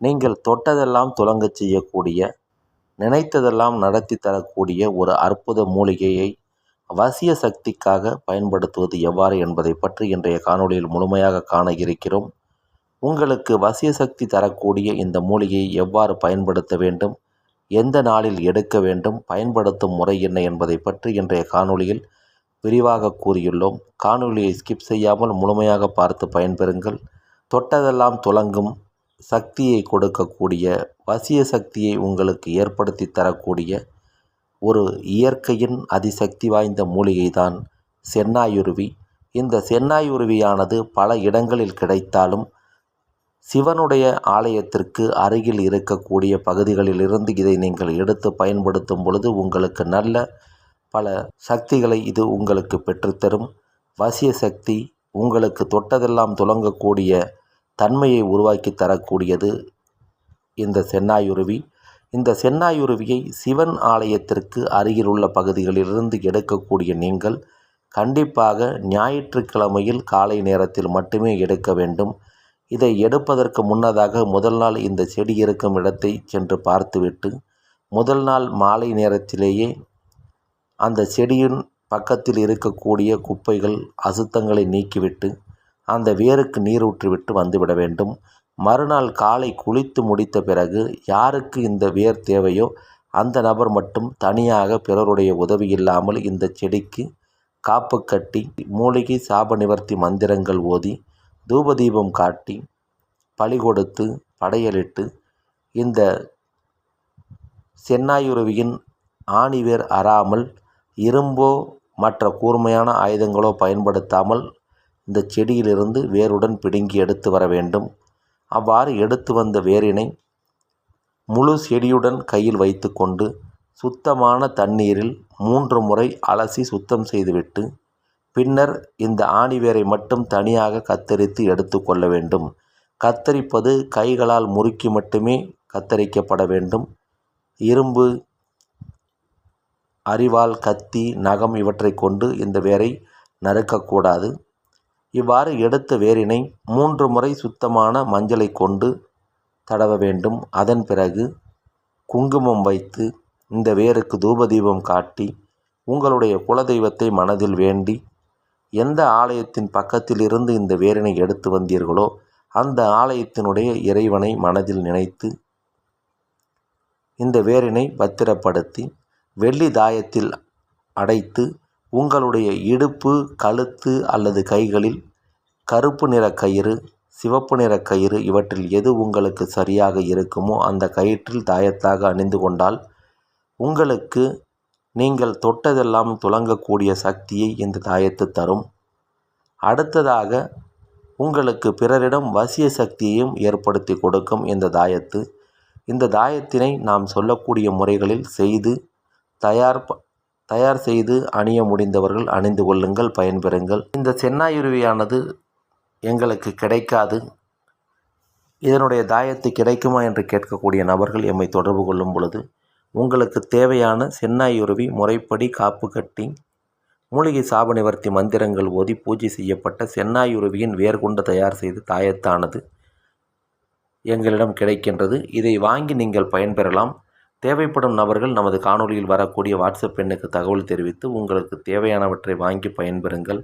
நீங்கள் தொட்டதெல்லாம் துலங்கச் செய்யக்கூடிய நினைத்ததெல்லாம் நடத்தி தரக்கூடிய ஒரு அற்புத மூலிகையை வசிய சக்திக்காக பயன்படுத்துவது எவ்வாறு என்பதை பற்றி இன்றைய காணொளியில் முழுமையாக காண இருக்கிறோம். உங்களுக்கு வசிய சக்தி தரக்கூடிய இந்த மூலிகையை எவ்வாறு பயன்படுத்த வேண்டும் எந்த நாளில் எடுக்க வேண்டும் பயன்படுத்தும் முறை என்ன என்பதை பற்றி இன்றைய காணொளியில் விரிவாக கூறியுள்ளோம். காணொளியை ஸ்கிப் செய்யாமல் முழுமையாக பார்த்து பயன்பெறுங்கள். தொட்டதெல்லாம் துலங்கும் சக்தியை கொடுக்கக்கூடிய வசிய சக்தியை உங்களுக்கு ஏற்படுத்தி தரக்கூடிய ஒரு இயற்கையின் அதிசக்தி வாய்ந்த மூலிகை தான் சென்னாயுருவி. இந்த சென்னாயுருவியானது பல இடங்களில் கிடைத்தாலும் சிவனுடைய ஆலயத்திற்கு அருகில் இருக்கக்கூடிய பகுதிகளிலிருந்து இதை நீங்கள் எடுத்து பயன்படுத்தும் பொழுது உங்களுக்கு நல்ல பல சக்திகளை இது உங்களுக்கு பெற்றுத்தரும். வசிய சக்தி உங்களுக்கு தொட்டதெல்லாம் துலங்கக்கூடிய தன்மையை உருவாக்கி தரக்கூடியது இந்த சென்னாயுருவி. இந்த சென்னாயுருவியை சிவன் ஆலயத்திற்கு அருகிலுள்ள பகுதிகளிலிருந்து எடுக்கக்கூடிய நீங்கள் கண்டிப்பாக ஞாயிற்றுக்கிழமையில் காலை நேரத்தில் மட்டுமே எடுக்க வேண்டும். இதை எடுப்பதற்கு முன்னதாக முதல் நாள் இந்த செடி இருக்கும் இடத்தை சென்று பார்த்துவிட்டு முதல் நாள் மாலை நேரத்திலேயே அந்த செடியின் பக்கத்தில் இருக்கக்கூடிய குப்பைகள் அசுத்தங்களை நீக்கிவிட்டு அந்த வேருக்கு நீர் ஊற்றிவிட்டு வந்துவிட வேண்டும். மறுநாள் காலை குளித்து முடித்த பிறகு யாருக்கு இந்த வேர் தேவையோ அந்த நபர் மட்டும் தனியாக பிறருடைய உதவி இல்லாமல் இந்த செடிக்கு காப்பு கட்டி மூலிகை சாப நிவர்த்தி மந்திரங்கள் ஓதி தூபதீபம் காட்டி பழி கொடுத்து படையலிட்டு இந்த சென்னாயுருவியின் ஆணிவேர் அறாமல் இரும்போ மற்ற கூர்மையான ஆயுதங்களோ பயன்படுத்தாமல் இந்த செடியிலிருந்து வேருடன் பிடுங்கி எடுத்து வர வேண்டும். அவ்வாறு எடுத்து வந்த வேரினை முழு செடியுடன் கையில் வைத்து கொண்டு சுத்தமான தண்ணீரில் மூன்று முறை அலசி சுத்தம் செய்துவிட்டு பின்னர் இந்த ஆணிவேரை மட்டும் தனியாக கத்தரித்து எடுத்து கொள்ள வேண்டும். கத்தரிப்பது கைகளால் முறுக்கி மட்டுமே கத்தரிக்கப்பட வேண்டும். இரும்பு அரிவாள் கத்தி நகம் இவற்றை கொண்டு இந்த வேரை நறுக்கக்கூடாது இவ்வாறு எடுத்த வேரினை மூன்று முறை சுத்தமான மஞ்சளை கொண்டு தடவ வேண்டும். அதன் பிறகு குங்குமம் வைத்து இந்த வேருக்கு தூபதீபம் காட்டி உங்களுடைய குலதெய்வத்தை மனதில் வேண்டி எந்த ஆலயத்தின் பக்கத்திலிருந்து இந்த வேரினை எடுத்து வந்தீர்களோ அந்த ஆலயத்தினுடைய இறைவனை மனதில் நினைத்து இந்த வேரினை பத்திரப்படுத்தி வெள்ளி தாயத்தில் அடைத்து உங்களுடைய இடுப்பு கழுத்து அல்லது கைகளில் கருப்பு நிற கயிறு சிவப்பு நிற கயிறு இவற்றில் எது உங்களுக்கு சரியாக இருக்குமோ அந்த கயிற்றில் தாயத்தாக அணிந்து கொண்டால் உங்களுக்கு நீங்கள் தொட்டதெல்லாம் துலங்கக்கூடிய சக்தியை இந்த தாயத்து தரும். அடுத்ததாக உங்களுக்கு பிறரிடம் வசிய சக்தியையும் ஏற்படுத்தி கொடுக்கும் இந்த தாயத்து. இந்த தாயத்தினை நாம் சொல்லக்கூடிய முறைகளில் செய்து தயார் தயார் செய்து அணிய முடிந்தவர்கள் அணிந்து கொள்ளுங்கள் பயன்பெறுங்கள். இந்த சென்னாயுருவியானது எங்களுக்கு கிடைக்காது. இதனுடைய தாயத்து கிடைக்குமா என்று கேட்கக்கூடிய நபர்கள் எம்மை தொடர்பு கொள்ளும் பொழுது உங்களுக்கு தேவையான சென்னாயுருவி முறைப்படி காப்பு கட்டி மூலிகை சாப நிவர்த்தி மந்திரங்கள் ஓதி பூஜை செய்யப்பட்ட சென்னாயுருவியின் வேர்கொண்டு தயார் செய்து தாயத்தானது எங்களிடம் கிடைக்கின்றது. இதை வாங்கி நீங்கள் பயன்பெறலாம். தேவைப்படும் நபர்கள் நமது காணொளியில் வரக்கூடிய வாட்ஸ்அப் எண்ணுக்கு தகவல் தெரிவித்து உங்களுக்கு தேவையானவற்றை வாங்கி பயன்பெறுங்கள்.